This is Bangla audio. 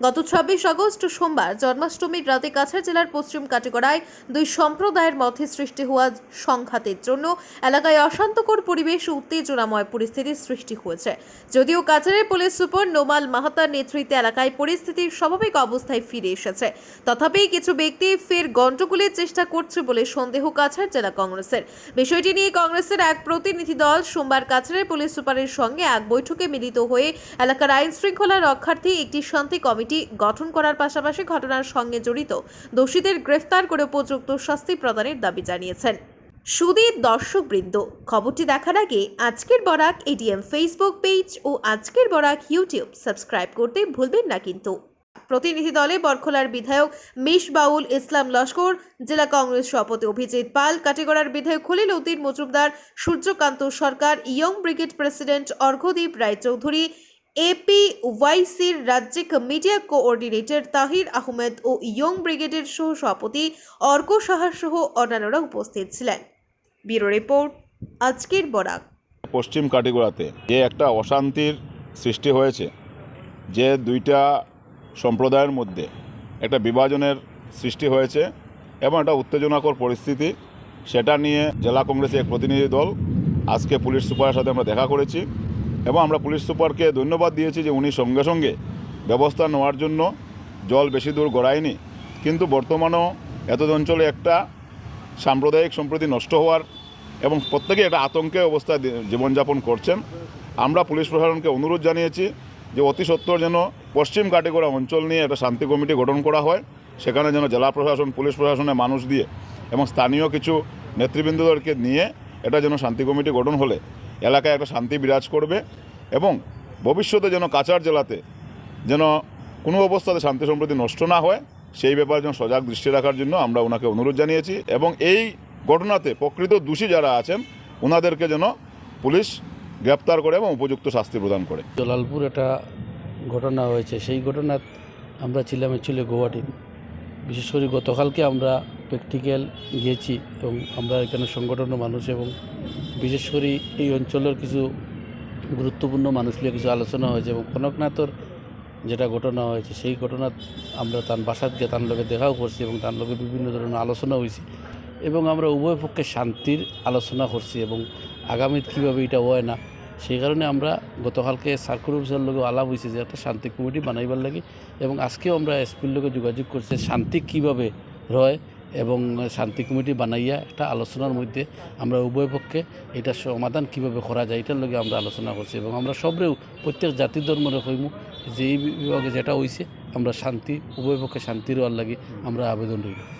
গত ছাব্বিশ আগস্ট সোমবার জন্মাষ্টমীর রাতে কাছাড় জেলার পশ্চিম কাটিগড়ায় দুই সম্প্রদায়ের মধ্যে সৃষ্টি হওয়া সংঘাতের জন্য এলাকায় অশান্তকর পরিবেশ উত্তেজনাময় পরিস্থিতির সৃষ্টি হয়েছে। যদিও কাছাড়ের পুলিশ সুপার নোমাল মাহাতার নেতৃত্বে এলাকায় পরিস্থিতির স্বাভাবিক অবস্থায় ফিরে এসেছে। তথাপি কিছু ব্যক্তি ফের গণ্ডগোলের চেষ্টা করছে বলে সন্দেহ কাছাড় জেলা কংগ্রেসের। বিষয়টি নিয়ে কংগ্রেসের এক প্রতিনিধি দল সোমবার কাছাড়ের পুলিশ সুপারের সঙ্গে এক বৈঠকে মিলিত হয়ে এলাকার আইন শৃঙ্খলা রক্ষার্থে একটি শান্তি কমিটি গঠন করার পাশাপাশি ঘটনার সঙ্গে জড়িত দোষীদের গ্রেফতার করে উপযুক্ত শাস্তি প্রদানের দাবি জানিয়েছেন। সুদীর দর্শকবৃন্দ, খবরটি দেখার আগে আজকের বরাক এটিএম ফেসবুক পেজ ও আজকের বরাক ইউটিউব সাবস্ক্রাইব করতে ভুলবেন না কিন্তু। প্রতিনিধি দলে বরখলার বিধায়ক মিশ বাউল ইসলাম লস্কর, জেলা কংগ্রেস সভাপতি অভিজিৎ পাল, কাটিগড়ার বিধায়ক Khalil Uddin Majumdar, Suryakanta Sarkar, young brigade president Arghadip Roychowdhury A P ওয়াইসির রাজ্যিক মিডিয়া কোঅর্ডিনেটর তাহির আহমেদ ও ইয়ং ব্রিগেডের সহ সভাপতি অর্ক সাহা সহ অন্যান্যরা উপস্থিত ছিলেন। ব্যুরো রিপোর্ট, আজকের বরাক। পশ্চিম কাটিগড়াতে যে একটা অশান্তির সৃষ্টি হয়েছে, যে দুইটা সম্প্রদায়ের মধ্যে একটা বিভাজনের সৃষ্টি হয়েছে এবং একটা উত্তেজনাকর পরিস্থিতি, সেটা নিয়ে জেলা কংগ্রেসের এক প্রতিনিধি দল, আজকে পুলিশ সুপারের সাথে আমরা দেখা করেছি। এবং আমরা পুলিশ সুপারকে ধন্যবাদ দিয়েছি যে উনি সঙ্গে সঙ্গে ব্যবস্থা নেওয়ার জন্য জল বেশি দূর গড়ায়নি। কিন্তু বর্তমানেও এত অঞ্চলে একটা সাম্প্রদায়িক সম্প্রতি নষ্ট হওয়ার এবং প্রত্যেকে একটা আতঙ্কে অবস্থায় জীবনযাপন করছেন। আমরা পুলিশ প্রশাসনকে অনুরোধ জানিয়েছি যে অতি সত্বর যেন পশ্চিম কাটিগড়া অঞ্চল নিয়ে একটা শান্তি কমিটি গঠন করা হয়। সেখানে যেন জেলা প্রশাসন, পুলিশ প্রশাসনের মানুষ দিয়ে এবং স্থানীয় কিছু নেতৃবৃন্দদেরকে নিয়ে এটা যেন শান্তি কমিটি গঠন হলে এলাকায় একটা শান্তি বিরাজ করবে এবং ভবিষ্যতে যেন কাছাড় জেলাতে যেন কোনো অবস্থাতে শান্তি সম্প্রতি নষ্ট না হয়, সেই ব্যাপারে যেন সজাগ দৃষ্টি রাখার জন্য আমরা ওনাকে অনুরোধ জানিয়েছি এবং এই ঘটনাতে প্রকৃত দোষী যারা আছেন, ওনাদেরকে যেন পুলিশ গ্রেপ্তার করে এবং উপযুক্ত শাস্তি প্রদান করে। জলালপুর একটা ঘটনা হয়েছে। সেই ঘটনাত আমরা ছিলাম অ্যাকচুয়ালি গুয়াহাটি বিশেষ করে গতকালকে আমরা প্র্যাকটিক্যাল গিয়েছি এবং আমরা এখানে সংগঠনের মানুষ এবং বিশেষ করে এই অঞ্চলের কিছু গুরুত্বপূর্ণ মানুষ নিয়ে কিছু আলোচনা হয়েছে এবং কনকনাথর যেটা ঘটনা হয়েছে, সেই ঘটনা আমরা তার বাসাত গিয়ে তার লগে দেখাও করছি এবং তার লগে বিভিন্ন ধরনের আলোচনা হয়েছে এবং আমরা উভয় পক্ষে শান্তির আলোচনা করছি এবং আগামীত কীভাবে এটা হয় না, সেই কারণে আমরা গতকালকে সার্কুল অফিসার লগে আলাপ হয়েছে যে একটা শান্তি কমিটি বানাইবার লাগে এবং আজকেও আমরা এসপির লোকে যোগাযোগ করছি শান্তি কীভাবে রয় এবং শান্তি কমিটি বানাইয়া একটা আলোচনার মধ্যে আমরা উভয় পক্ষে এটা সমাধান কীভাবে করা যায়, এটার লগে আমরা আলোচনা করছি এবং আমরা সবরেও প্রত্যেক জাতি ধর্মরে হইমু যে এই বিভাগে যেটা হয়েছে আমরা শান্তি, উভয় পক্ষে শান্তির লাগে আমরা আবেদন রইল।